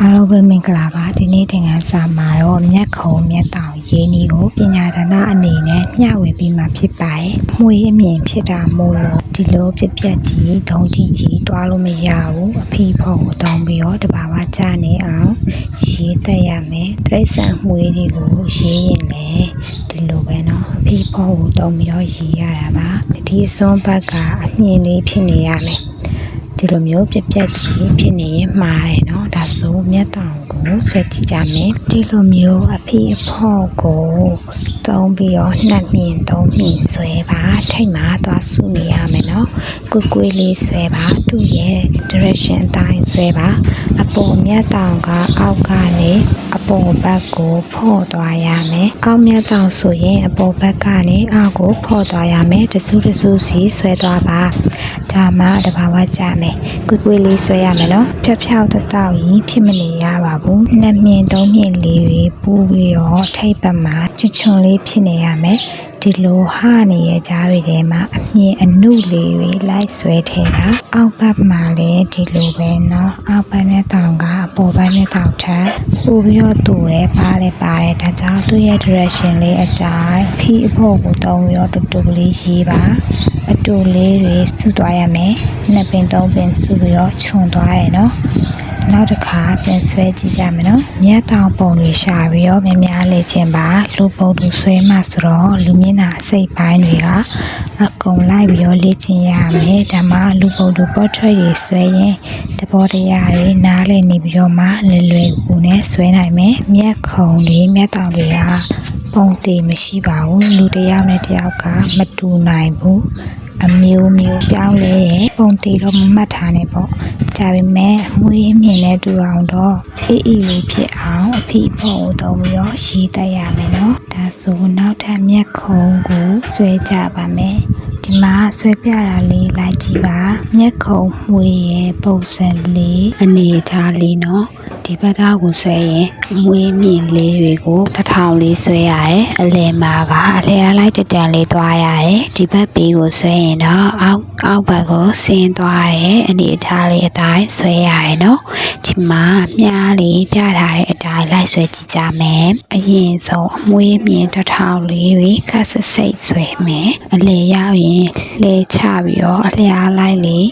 အားလုံးပဲမင်္ဂလာပါဒီနေ့သင်ခန်းစာမှာတော့မြက်ခုံမြက်တောင်ရင်းဤကိုပညာဒါနအနေနဲ့မျှဝေပေးမှာဖြစ်ပါတယ်။မှုရအမြင်ဖြစ်တာမို့လို့ဒီလိုပြက်ပြက်ကြီးဒုံကြီးကြီးတွားလို့မရဘူးအဖေဖို့ကိုတောင်းပြီးတော့တဘာဝကြနေအောင်ရေးတက်ရမယ်။တရိတ်ဆန်မှုရတွေကိုရေးရင်လည်းဒီလိုပဲเนาะအဖေဖို့ကိုတောင်းပြီးတော့ရေးရတာပါ။ဒီစွန်းဘက်ကအမြင်လေးဖြစ်နေရမယ်။ ဒီလိုမျိုးပြက်ပြက်ကြီးဖြစ်နေရင်မှားတယ်เนาะဒါဆိုမျက်တောင်ကိုဆွဲကြည့်ကြမယ်ဒီလိုမျိုးအဖေအဖော့ကိုတုံးပြီးတော့နှက်မြင်တုံးမြင်ဆွဲပါထိတ်မှာသွားစုနေရမယ်เนาะကွကွေးလေးဆွဲပါသူ့ရဲ့ direction အတိုင်းဆွဲပါအပေါ်မျက်တောင်ကအောက်ကနေအ ပေါ်ဘက်ကိုဖော့သွားရမယ်အောက်မျက်တောင်ဆိုရင်အပေါ်ဘက်ကနေအောက်ကိုဖော့သွားရမယ်တဆူတဆူစီဆွဲသွားပါဒါမှတဘာဝကြမယ်ကွေကွေလေးဆွဲရမယ်နော်ဖြောက်ဖြောက်တတောက်ရင်ဖြစ်မနေရပါဘူးနှစ်မြင်သုံးမြင်လေးတွေပူပြီးတော့ထိပ်ပတ်မှာချွချွန်လေးဖြစ်နေရမယ် ဒီလိုဟာနေရကြားတွေထဲမှာအမြင်အနုလေးတွေလိုက်ဆွဲထဲတာအောက်ဘက်မှာလည်းဒီလိုပဲเนาะအောက်ဘက်နဲ့တောင်ကအပေါ်ဘက်နဲ့တောင်ထပ်ပို့ပြီးတော့တူတယ်ပါတယ်ပါတယ်ဒါကြောင့်သူ့ရဲ့ direction လေးအတိုင်းဖီအဖို့ကိုတုံးပြီးတော့တူတူလေးရေးပါ အတူလေးတွေစုသွားရမယ်။နှစ်ပင်သုံးပင်စုပြီးတော့ခြုံသွားရနော်။ နောက်တစ်ခါပြန်ဆွဲကြည့်ကြမယ်နော်။မြတ်တောင်ပုံတွေရှာပြီးတော့များများလေးခြင်းပါလူပုံသူဆွဲမှဆိုတော့လူမျက်နှာအစိတ်ပိုင်းတွေကအကုန်လိုက်ပြီးတော့လေ့ကျင့်ရမယ်။ဒါမှလူပုံသူ portrait တွေဆွဲရင်တဘောတရားတွေနားလည်နေပြီးတော့မှလွယ်လွယ်ကူနဲ့ဆွဲနိုင်မယ်။မြတ်ခုံတွေမြတ်တောင်တွေကပုံတည်မရှိပါဘူးလူတစ်ယောက်နဲ့တစ်ယောက်ကမတူနိုင်ဘူး အမျိုးမျိုးပြောင်းလဲရင်ပုံတည်တော့မမှတ်ထားနဲ့ပေါ့ဒါပေမဲ့မွေးမြင်တဲ့တူအောင်တော့အေးအေးလေးဖြစ်အောင်အဖိဖို့ကိုတုံးပြီးတော့ရှည်တက်ရမယ်နော်ဒါဆိုနောက်ထပ်မျက်ခုံးကိုဆွဲကြပါမယ်ဒီမှာဆွဲပြတာလေးလိုက်ကြည့်ပါမျက်ခုံးမှွေရဲ့ပုံစံလေးအနေထားလေးနော် ဒီဘက်သားကိုဆွဲရင်မွေးမြင့်လေးတွေကိုတစ်ထောင်လေးဆွဲရတယ်အလယ်မှာကအလယ်အလိုက်တက်တန်လေးသွားရတယ်ဒီဘက်ပေကိုဆွဲရင်တော့အောက်အောက်ဘက်ကိုဆင်းသွားတယ်အနေထားလေးအတိုင်းဆွဲရတယ်နော်ဒီမှာမြားလေးပြထားတဲ့အတိုင်းလိုက်ဆွဲကြည့်ကြမယ်အရင်ဆုံးအမွေးမြင့်တစ်ထောင်လေးတွေခက်ဆစိတ်ဆွဲမယ်အလယ်ရောက်ရင်လှဲချပြီးတော့အလျားလိုက်လေး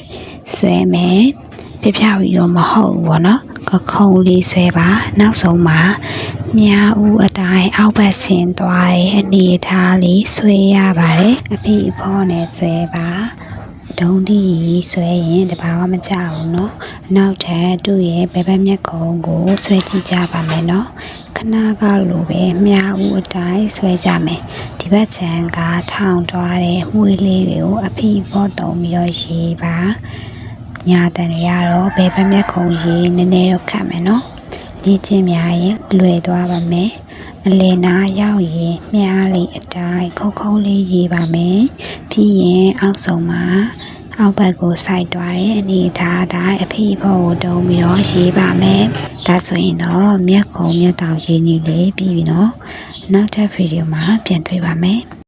ဆွဲမယ် ပြပြပြီးတော့မဟုတ်ဘူးပေါ့နော်ကခုံလေးဆွဲပါနောက်ဆုံးမှာမြားဦးအတိုင်းအောက်ဘက်ဆင်းသွားတဲ့အနေအထားလေးဆွဲရပါတယ်အဖေအဖောနဲ့ဆွဲပါဒုံဒီဆွဲရင်တဘာမှမကြဘူးเนาะနောက်ထပ်သူ့ရဲ့ဘယ်ဘက်မျက်ခုံးကိုဆွဲကြည့်ကြပါမယ်เนาะခဏကလိုပဲမြားဦးအတိုင်းဆွဲကြမယ်ဒီဘက်ခြမ်းကထောင်သွားတဲ့မှွေလေးတွေကိုအဖေအဖောတုံပြီးတော့ရေးပါ ညာတန်တွေကတော့ဘယ်ဘက်မျက်ခုံရေးနည်းနည်းတော့ခတ်မယ်နော်လေ့ကျင့်များရင်လွယ်သွားပါမယ်အလယ်နာရောက်ရင်မြားလေးအတိုင်းခုံခုံလေးရေးပါမယ်ပြီးရင်အောက်ဆုံးမှာအောက်ဘက်ကိုစိုက်သွားတဲ့အနေအထားအတိုင်းအဖေဖို့ကိုတုံးပြီးတော့ရေးပါမယ်ဒါဆိုရင်တော့မျက်ခုံမျက်တောင်ရေးနေလေပြီးပြီနော်နောက်ထပ်ဗီဒီယိုမှာပြန်တွေ့ပါမယ်